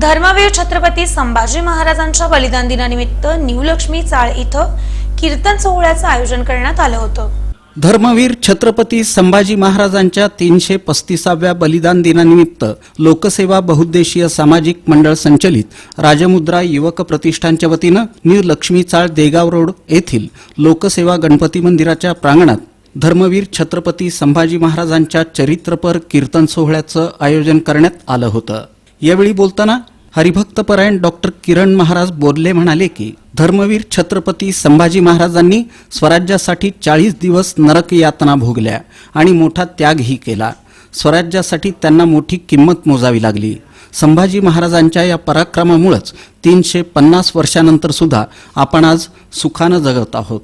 धर्मवीर छत्रपती संभाजी महाराजांच्या बलिदान दिनानिमित्त न्यूलक्ष्मी चाळ इथं कीर्तन सोहळ्याचं आयोजन करण्यात आलं होतं. धर्मवीर छत्रपती संभाजी महाराजांच्या तीनशे पस्तीसाव्या बलिदान दिनानिमित्त लोकसेवा बहुद्देशीय सामाजिक मंडळ संचलित राजमुद्रा युवक प्रतिष्ठानच्या वतीनं न्यू लक्ष्मी चाळ देगाव रोड येथील लोकसेवा गणपती मंदिराच्या प्रांगणात धर्मवीर छत्रपती संभाजी महाराजांच्या चरित्रपर कीर्तन सोहळ्याचं आयोजन करण्यात आलं होतं. यावेळी बोलताना हरिभक्तपरायण डॉक्टर किरण महाराज बोरले म्हणाले की धर्मवीर छत्रपती संभाजी महाराजांनी स्वराज्यासाठी चाळीस दिवस नरक यातना भोगल्या आणि मोठा त्यागही केला. स्वराज्यासाठी त्यांना मोठी किंमत मोजावी लागली. संभाजी महाराजांच्या या पराक्रमामुळेच तीनशे पन्नास वर्षानंतर सुद्धा आपण आज सुखानं जगत आहोत.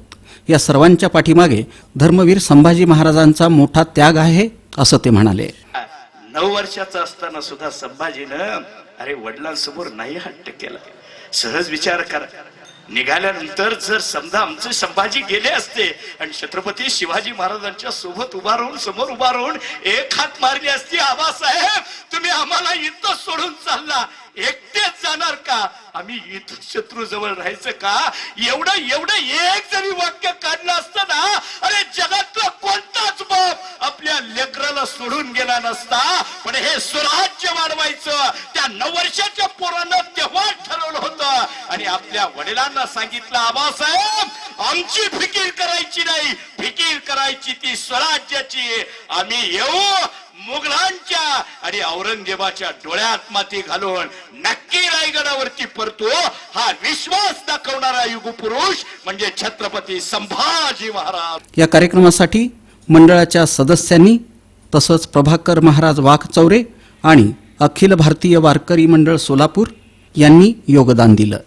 या सर्वांच्या पाठीमागे धर्मवीर संभाजी महाराजांचा मोठा त्याग आहे असं ते म्हणाले. नऊ वर्षाचा असताना सुद्धा संभाजीनं अरे वडिलांसमोर नाही हट्ट केला. सहज विचार करा. निघाल्यानंतर जर समजा आमचे संभाजी गेले असते आणि छत्रपती शिवाजी महाराजांच्या सोबत उभा राहून समोर उभा राहून एक हात मारली असती आबासाहेब तुम्ही आम्हाला इथं सोडून चालला. एकटेच जाणार का? आम्ही इथं शत्रू जवळ राहायचं का? एवढं एवढं एक जरी वाक्य काढलं असतं ना अरे जगातलं आपल्याला सोडून गेला नसता. पण हे स्वराज्य वाढवायचं. त्या नऊ वर्षाच्या पोरानं तेव्हा ठरवलं होतं. आणि आपल्या वडिलांना सांगितलं आबासाहेब आमची फिकीर करायची नाही. फिकीर करायची ती स्वराज्याची. आम्ही येऊ मुघलांच्या आणि औरंगजेबाच्या डोळ्यात माती घालून नक्की रायगडावरती परतो. हा विश्वास दाखवणारा युग पुरुष म्हणजे छत्रपती संभाजी महाराज. या कार्यक्रमासाठी मंडळाच्या सदस्यांनी तसंच प्रभाकर महाराज वाघचौरे आणि अखिल भारतीय वारकरी मंडळ सोलापूर यांनी योगदान दिलं.